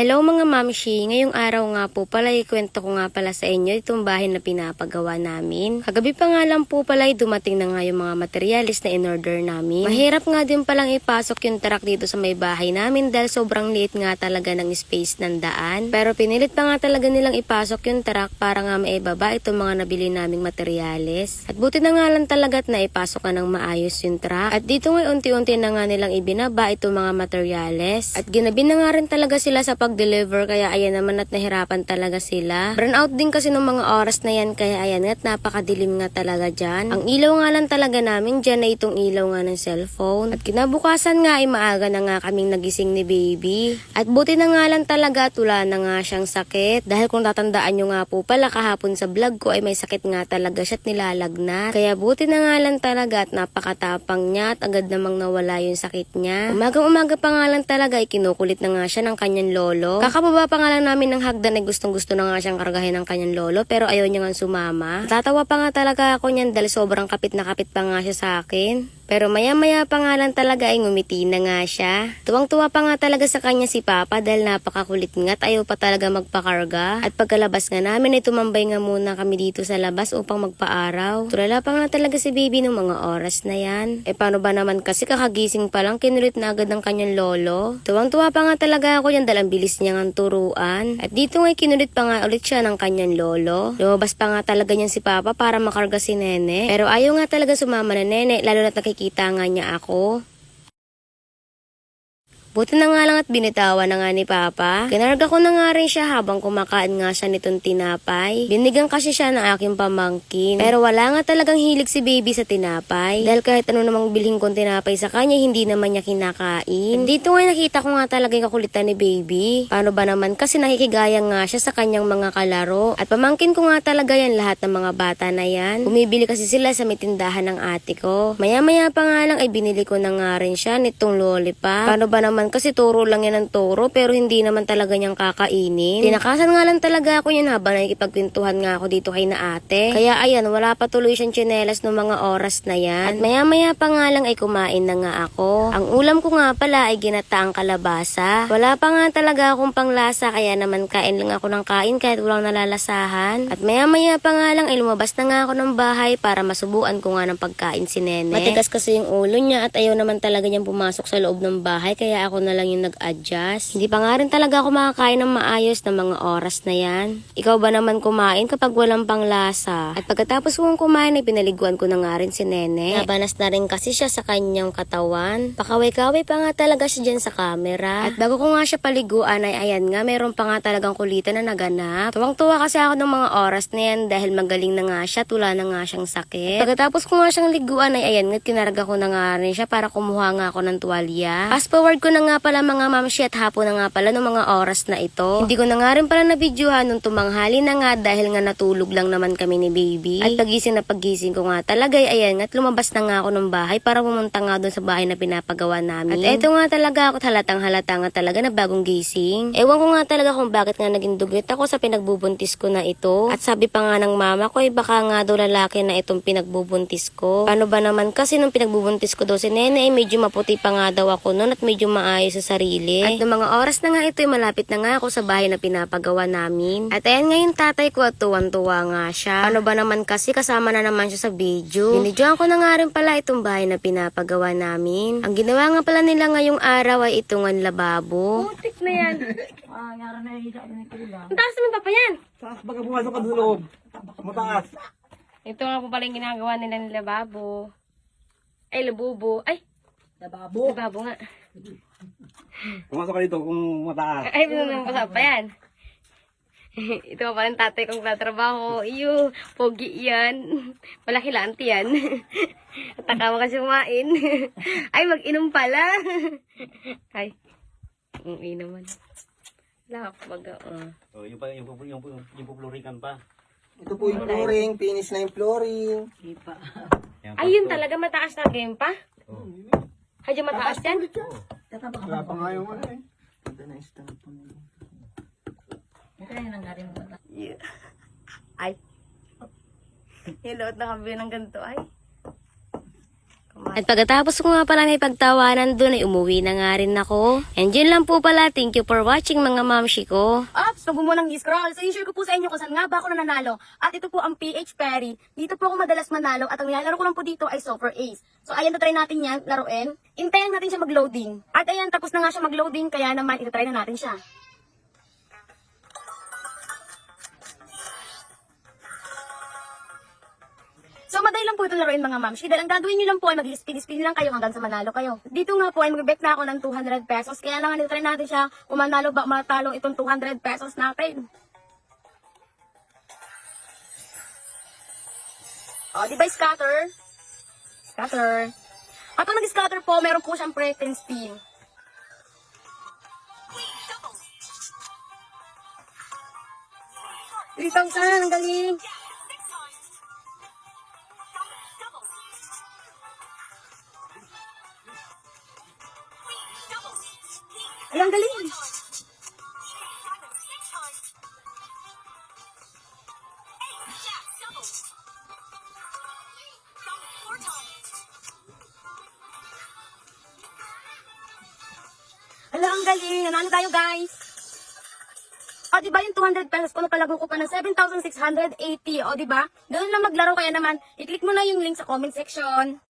Hello mga mamshi, ngayong araw nga po pala ikwento ko nga pala sa inyo itong bahay na pinapagawa namin. Kagabi pa nga lang po pala ay dumating na nga yung mga materialis na in-order namin. Mahirap nga din palang ipasok yung truck dito sa may bahay namin dahil sobrang liit nga talaga ng space ng daan. Pero pinilit pa nga talaga nilang ipasok yung truck para nga maibaba itong mga nabili naming materyales. At buti na nga lang talaga at naipasok ka ng maayos yung truck. At dito nga unti-unti na nga nilang ibinaba itong mga materyales. At ginabi na nga rin talaga sila sa pag-deliver kaya ayan naman at nahirapan talaga sila. Burn out din kasi ng mga oras na yan kaya ayan at napakadilim nga talaga dyan. Ang ilaw nga lang talaga namin dyan ay itong ilaw nga ng cellphone. At kinabukasan nga ay maaga na nga kaming nagising ni baby. At buti na nga lang talaga at wala na nga siyang sakit. Dahil kung tatandaan nyo nga po pala kahapon sa vlog ko ay may sakit nga talaga siya at nilalagnat. Kaya buti na nga lang talaga at napakatapang niya at agad namang nawala yung sakit niya. Umagang umaga pa nga lang talaga ay kinukulit na nga siya ng kanyang lolo. Kakababa pa nga lang namin ng hagdan ay gustong gusto na nga siyang kargahin ng kanyang lolo pero ayaw niya nga sumama. Tatawa pa nga talaga ako niyan dahil sobrang kapit na kapit pa nga siya sa akin. Pero maya-maya pa nga lang talaga ay ngumiti na nga siya. Tuwang-tuwa pa nga talaga sa kanya si Papa dahil napakakulit nga at ayaw pa talaga magpakarga. At pagkalabas nga namin ay tumambay nga muna kami dito sa labas upang magpaaraw. Tulala pa nga talaga si baby ng mga oras na yan. E paano ba naman kasi kakagising pa lang kinulit na agad ng kanyang lolo. Tuwang-tuwa pa nga talaga ako yan dahil ang bilis niya ng turuan. At dito nga kinulit pa nga ulit siya ng kanyang lolo. Lumabas pa nga talaga niyan si Papa para makarga si Nene. Pero ayaw nga talaga sumama na Nene lalo na nakikita nga niya ako. Buti na nga lang at binitawan na nga ni Papa. Kinarga ko na nga rin siya habang kumakain nga siya nitong tinapay. Binigyan kasi siya ng aking pamangkin. Pero wala nga talagang hilig si baby sa tinapay. Dahil kahit ano namang bilhin kong tinapay sa kanya, hindi naman niya kinakain. Dito nga nakita ko nga talaga yung kakulitan ni baby. Paano ba naman kasi nakikigaya nga siya sa kanyang mga kalaro. At pamangkin ko nga talaga yan lahat ng mga bata na yan. Bumibili kasi sila sa may tindahan ng ate ko. Maya-maya pa nga lang ay binili ko na nga rin siya nitong lollipop. Paano ba naman kasi turo lang yan ng turo pero hindi naman talaga niyang kakainin. Tinakasan nga lang talaga ako yan habang nakikipagkwentuhan nga ako dito kay na ate. Kaya ayan, wala pa tuloy siyang tsinelas ng mga oras na yan. At maya-maya pa nga lang ay kumain na nga ako. Ang ulam ko nga pala ay ginataang kalabasa. Wala pa nga talaga akong panglasa kaya naman kain lang ako ng kain kahit walang nalalasahan. At maya-maya pa nga lang ay lumabas na nga ako ng bahay para masubuan ko nga ng pagkain si Nene. Matigas kasi yung ulo niya at ayaw naman talaga niyang pumasok sa loob ng bahay kaya ako na lang yung nag-adjust. Hindi pa nga rin talaga ako makakain ng maayos ng mga oras na yan. Ikaw ba naman kumain kapag walang panglasa? At pagkatapos kong kumain ay pinaliguan ko na nga rin si Nene. Nabanas na rin kasi siya sa kanyang katawan. Pakaway-kaway pa nga talaga siya dyan sa camera. At bago ko nga siya paliguan ay ayan nga, meron pa nga talagang kulitan na naganap. Tuwang-tuwa kasi ako ng mga oras na yan dahil magaling na nga siya, tula na nga siyang sakit. At pagkatapos ko nga siyang liguan ay ayan nga, kinarga ko na nga rin siya para kumuha nga ako ng tuwalya. Fast forward ko na nga pala mga mamshi at hapon na nga pala ng mga oras na ito. Hindi ko na nga rin pala na-videohan nung tumanghali na nga dahil nga natulog lang naman kami ni baby. At pagising na pagising ko nga talaga ay ayan at lumabas na nga ako ng bahay para pumunta nga doon sa bahay na pinapagawa namin. At eto nga talaga ako at halatang halata nga talaga na bagong gising. Ewan ko nga talaga kung bakit nga naging dugyot ako sa pinagbubuntis ko na ito. At sabi pa nga ng mama ko ay baka nga daw lalaki na itong pinagbubuntis ko. Paano ba naman kasi nung pinagbubuntis ko daw si Nene ay medyo maputi pa nga daw ako noon at medyo maayos sa sarili. At ng mga oras na nga ito ay malapit na nga ako sa bahay na pinapagawa namin. At ayan nga yung tatay ko at tuwan-tuwa nga siya. Ano ba naman kasi kasama na naman siya sa video. Binidyoan ko na nga rin pala itong bahay na pinapagawa namin. Ang ginawa nga pala nila ngayong araw ay itong ang lababo. Putik na yan. Ah, yara na yung isa ni. Ang taas naman pa pa yan. Taas baga pumasok ka sa loob. Mataas. Ito nga po pala yung ginagawa nila ng lababo. Ay, labubo. Ay, Lababo. lababo nga. Pumasok ka dito kung mataas. Ay, ano nang pa pa yan. Ito pa pala tatay kong tatrabaho. Iyo, pogi yan. Malaki lanti yan. At takawa kasi kumain. Ay, mag-inom pala. Ay, ang inuman. Wala ka baga. Uh. Oh, yung pa yung yung yung, yung puplurikan pa. Ito po yung flooring, finish na yung flooring. Di pa. Yan Ay, yun talaga mataas na game pa? Ay, dyan mataas yan? Wala pa nga yung ano eh. Ganda na stamp po nila. Yung nanggarin mo. Ay. Hilot na kami ng ganito ay. At pagkatapos ko nga pala may pagtawanan doon ay umuwi na nga rin ako. And yun lang po pala. Thank you for watching mga mamshi ko. Ops, wag mo nang i-scroll. So, i-share ko po sa inyo kung saan nga ba ako nananalo. At ito po ang PH Perry. Dito po ako madalas manalo at ang nilalaro ko lang po dito ay Super Ace. So, ayan, try natin yan, laruin. Intayin natin siya mag-loading. At ayan, tapos na nga siya mag-loading, kaya naman, itatry na natin siya. So, madali lang po ito laruin mga ma'am. Dahil ang gagawin nyo lang po ay mag-spin-spin lang kayo hanggang sa manalo kayo. Dito nga po ay mag-bet na ako ng 200 pesos. Kaya naman ito try natin siya kung manalo ba matalo itong 200 pesos natin. O, di ba scatter? Scatter. At pag nag-scatter po, meron po siyang pre-tin spin. Three thousand, ang galing. Ay, ang galing. Hala, ang galing. Nanalo tayo, guys. O, di ba yung 200 pesos ko napalago ko pa ng 7,680. O, di ba? Ganun lang maglaro kaya naman. I-click mo na yung link sa comment section.